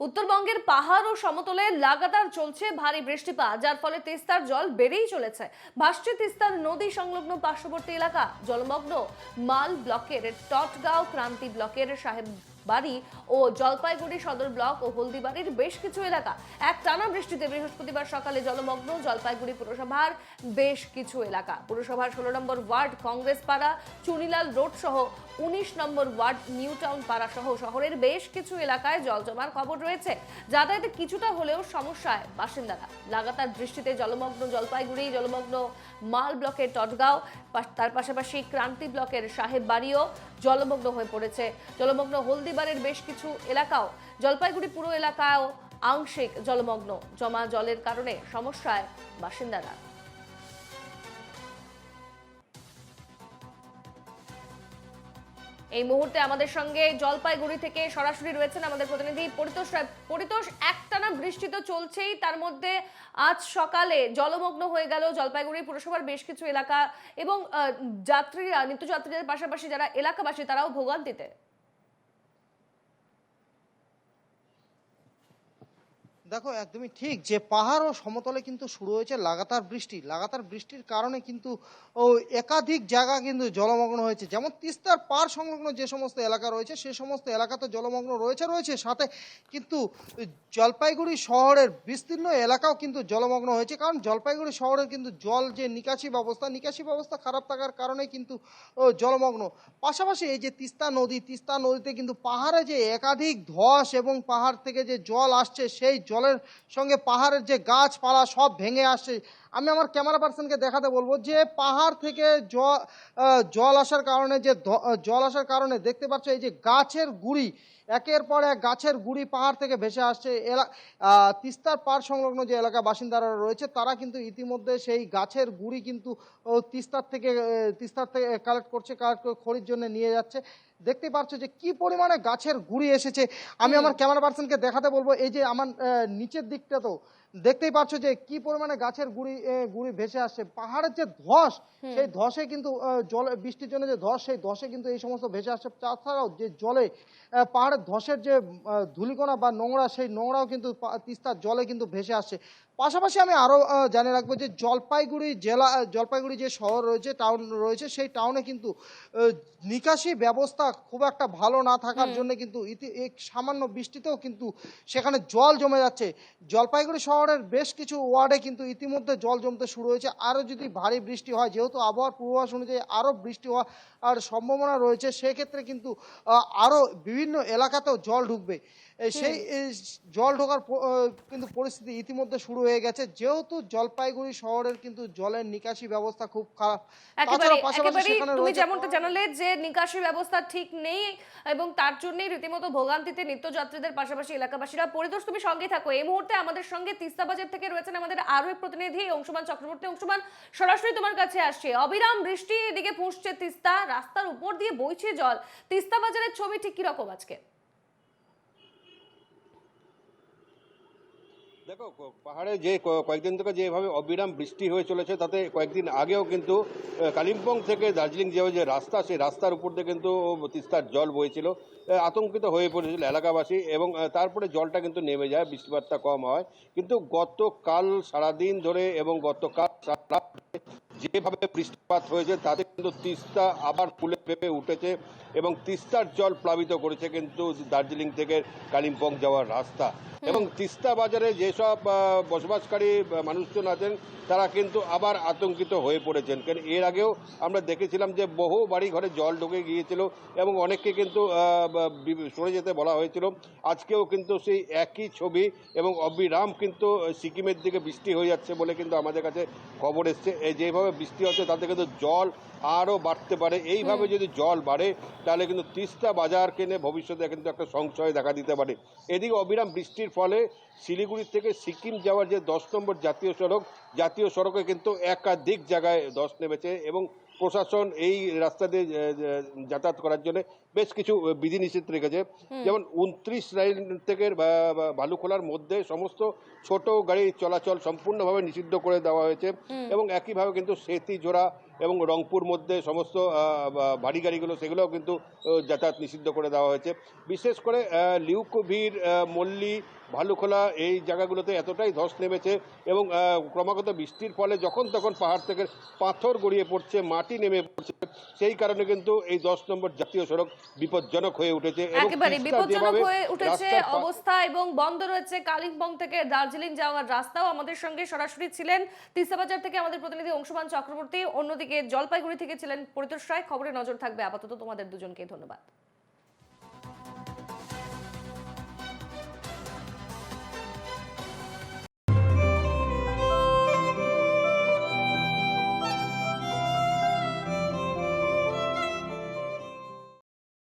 উত্তরবঙ্গের পাহাড় ও সমতলে লাগাতার চলছে ভারী বৃষ্টিপাত, যার ফলে তিস্তার জল বেড়েই চলেছে। ভাসছে তিস্তার নদী সংলগ্ন পার্শ্ববর্তী এলাকা, জলমগ্ন মাল ব্লকের টটগাঁও ক্রান্তি ব্লকের সাহেব বাড়ি ও জলপাইগুড়ি সদর ব্লক ও হলদিবাড়ির বেশ কিছু এলাকা। এক টানা বৃষ্টিতে বৃহস্পতিবার সকালে জলমগ্ন জলপাইগুড়ি পুরসভার বেশ কিছু এলাকা। পুরসভার ষোলো নম্বর ওয়ার্ড কংগ্রেস পাড়া চুনিলাল রোড সহ উনিশ নম্বর ওয়ার্ড নিউ টাউন পাড়া সহ শহরের বেশ কিছু এলাকায় জল জমার খবর রয়েছে। যাতায়াতে কিছুটা হলেও সমস্যায় বাসিন্দারা। লাগাতার বৃষ্টিতে জলমগ্ন জলপাইগুড়ি, জলমগ্ন মাল ব্লকের টটগাঁও তার পাশাপাশি ক্রান্তি ব্লকের সাহেব বাড়িও জলমগ্ন হয়ে পড়েছে। জলমগ্ন হলদিবারের বেশ কিছু এলাকাও, জলপাইগুড়ি পুরো এলাকাও আংশিক জলমগ্ন। জমা জলের কারণে সমস্যায় বাসিন্দারা। এই মুহূর্তে আমাদের সঙ্গে জলপাইগুড়ি থেকে সরাসরি রয়েছেন আমাদের প্রতিনিধি পরিতোষ রায়। পরিতোষ, একটানা বৃষ্টি তো চলছেই, তার মধ্যে আজ সকালে জলমগ্ন হয়ে গেল জলপাইগুড়ি পুরসভার বেশ কিছু এলাকা এবং যাত্রীরা, নিত্যযাত্রীদের পাশাপাশি যারা এলাকাবাসী, তারাও ভোগান্তিতে। দেখো, একদমই ঠিক যে পাহাড় ও সমতলে কিন্তু শুরু হয়েছে লাগাতার বৃষ্টি। লাগাতার বৃষ্টির কারণে কিন্তু ও একাধিক জায়গা কিন্তু জলমগ্ন হয়েছে। যেমন তিস্তার পার সংলগ্ন যে সমস্ত এলাকা রয়েছে, সে সমস্ত এলাকাতে জলমগ্ন রয়েছে রয়েছে। সাথে কিন্তু জলপাইগুড়ি শহরের বিস্তীর্ণ এলাকাও কিন্তু জলমগ্ন হয়েছে। কারণ জলপাইগুড়ি শহরের কিন্তু জল যে নিকাশি ব্যবস্থা নিকাশি ব্যবস্থা খারাপ থাকার কারণে কিন্তু জলমগ্ন। পাশাপাশি এই যে তিস্তা নদী, তিস্তা নদীতে কিন্তু পাহাড়ে যে একাধিক ধস এবং পাহাড় থেকে যে জল আসছে, সেই জলের সঙ্গে পাহাড়ের যে গাছপালা সব ভেঙে আসছে। আমি আমার ক্যামেরা পার্সনকে দেখাতে বলব যে পাহাড় থেকে জল আসার কারণে যে জল আসার কারণে দেখতে পাচ্ছ এই যে গাছের গুড়ি, একের পর এক গাছের গুড়ি পাহাড় থেকে ভেসে আসছে। এলা তিস্তার পার সংলগ্ন যে এলাকা বাসিন্দারা রয়েছে, তারা কিন্তু ইতিমধ্যে সেই গাছের গুড়ি কিন্তু তিস্তার থেকে তিস্তার থেকে কালেক্ট করছে কালেক্ট করে খড়ির জন্য নিয়ে যাচ্ছে। দেখতে পাচ্ছ যে কি পরিমাণে গাছের গুড়ি এসেছে। আমি আমার ক্যামেরা পার্সনকে দেখাতে বলব এই যে আমার নিচের দিকটা তো দেখতেই পাচ্ছ যে কি পরিমাণে গাছের গুড়ি গুড়ি ভেসে আসছে। পাহাড়ের যে ধস সেই ধসে কিন্তু জল বৃষ্টির জন্য যে ধস সেই ধসে কিন্তু এই সমস্ত ভেসে আসছে। তাছাড়াও যে জলে পাহাড়ের ধসের যে ধূলিকণা বা নোংরা সেই নোংরাও কিন্তু তিস্তার জলে কিন্তু ভেসে আসছে। পাশাপাশি আমি আরও জানিয়ে রাখব যে জলপাইগুড়ি জেলা জলপাইগুড়ি যে শহর রয়েছে টাউন রয়েছে সেই টাউনে কিন্তু নিকাশি ব্যবস্থা খুব একটা ভালো না থাকার জন্য কিন্তু ইতি এক সামান্য বৃষ্টিতেও কিন্তু সেখানে জল জমে যাচ্ছে। জলপাইগুড়ি শহরের বেশ কিছু ওয়ার্ডে কিন্তু ইতিমধ্যে জল জমতে শুরু হয়েছে। আরও যদি ভারী বৃষ্টি হয়, যেহেতু আবহাওয়ার পূর্বাভাস অনুযায়ী আরও বৃষ্টি হওয়ার সম্ভাবনা রয়েছে, সেক্ষেত্রে কিন্তু আরও বিভিন্ন এলাকাতেও জল ঢুকবে। সেই জল ঢোকার কিন্তু পরিস্থিতি ইতিমধ্যে শুরু হয়ে গেছে। যেহেতু জলপাইগুড়ি শহরের কিন্তু জলের নিকাশি ব্যবস্থা খুব খারাপ তুমি যেমনটা জানালে যে নিকাশি ব্যবস্থা ঠিক নেই এবং তার জন্যই রীতিমতো ভোগান্তিতে নিত্যযাত্রীদের পাশাপাশি এলাকাবাসীরা পরিদোষ তুমি সঙ্গে থাকো। এই মুহূর্তে আমাদের সঙ্গে তিস্তা বাজার থেকে রয়েছেন আমাদের আরও এক প্রতিনিধি অংশমান চক্রবর্তী। অংশমান সরাসরি তোমার কাছে আসছে। অবিরাম বৃষ্টি এদিকে পুষছে তিস্তা রাস্তার উপর দিয়ে বইছে জল। তিস্তা বাজারের ছবি ঠিক কীরকম আজকে? দেখো পাহাড়ে যে কয়েকদিন থেকে যেভাবে অবিরাম বৃষ্টি হয়ে চলেছে, তাতে কয়েকদিন আগেও কিন্তু কালিম্পং থেকে দার্জিলিং যাওয়ার যে রাস্তা, সেই রাস্তার উপর দিয়ে কিন্তু তিস্তার জল বইছিল আতঙ্কিত হয়ে পড়েছিল এলাকাবাসী এবং তারপরে জলটা কিন্তু নেমে যায়, বৃষ্টিপাতটা কম হয়। কিন্তু গতকাল সারাদিন ধরে এবং গতকাল যেভাবে বৃষ্টিপাত হয়েছে তাতে কিন্তু তিস্তা আবার ফুলে ফেপে উঠেছে এবং তিস্তার জল প্লাবিত করেছে কিন্তু দার্জিলিং থেকে কালিম্পং যাওয়ার রাস্তা। এবং তিস্তা বাজারে যেসব বসবাসকারী মানুষজন আছেন তারা কিন্তু আবার আতঙ্কিত হয়ে পড়েছেন। কারণ এর আগেও আমরা দেখেছিলাম যে বহু বাড়ি ঘরে জল ঢুকে গিয়েছিল এবং অনেককে কিন্তু সরে যেতে বলা হয়েছিল। আজকেও কিন্তু সেই একই ছবি এবং অবিরাম কিন্তু সিকিমের দিকে বৃষ্টি হয়ে যাচ্ছে বলে কিন্তু আমাদের কাছে খবর এসছে। যেভাবে বৃষ্টি হচ্ছে তাতে কিন্তু জল আরও বাড়তে পারে। এইভাবে যদি জল বাড়ে তাহলে কিন্তু তিস্তা বাজার কিনে ভবিষ্যতে কিন্তু একটা সংশয় দেখা দিতে পারে। এদিকে অবিরাম বৃষ্টির ফলে শিলিগুড়ি থেকে সিকিম যাওয়ার যে দশ নম্বর জাতীয় সড়ক জাতীয় সড়কে কিন্তু একাধিক জায়গায় ধস নেমেছে এবং প্রশাসন এই রাস্তা দিয়ে যাতায়াত করার জন্য বেশ কিছু বিধিনিষেধ রেখেছে। যেমন উনত্রিশ লাইন থেকে ভালুখোলার মধ্যে সমস্ত ছোট গাড়ি চলাচল সম্পূর্ণভাবে নিষিদ্ধ করে দেওয়া হয়েছে এবং একইভাবে কিন্তু সেতি জোড়া এবং রংপুর মধ্যে সমস্ত বাড়ি গাড়িগুলো সেগুলোও কিন্তু যাতায়াত নিষিদ্ধ করে দেওয়া হয়েছে। বিশেষ করে লিউকোভির মল্লি ভালুখোলা এই জায়গাগুলোতে এতটাই ধস নেমেছে এবং ক্রমাগত বৃষ্টির ফলে যখন তখন পাহাড় থেকে পাথর গড়িয়ে পড়ছে মাটি নেমে পড়ছে সেই কারণে কিন্তু এই দশ নম্বর জাতীয় সড়ক বিপজ্জনক হয়ে উঠেছে একেবারে বিপজ্জনক হয়ে উঠেছে অবস্থা এবং বন্ধ রয়েছে কালিম্পং থেকে দার্জিলিং যাওয়ার রাস্তাও। আমাদের সঙ্গে সরাসরি ছিলেন তিস্তাবাজার থেকে আমাদের প্রতিনিধি অংশুমান চক্রবর্তী। অন্যদিকে জলপাইগুড়ি থেকে ছিলেন পরিতোষ রায়। খবরে নজর থাকবে আপাতত। তোমাদের দুজনকে ধন্যবাদ।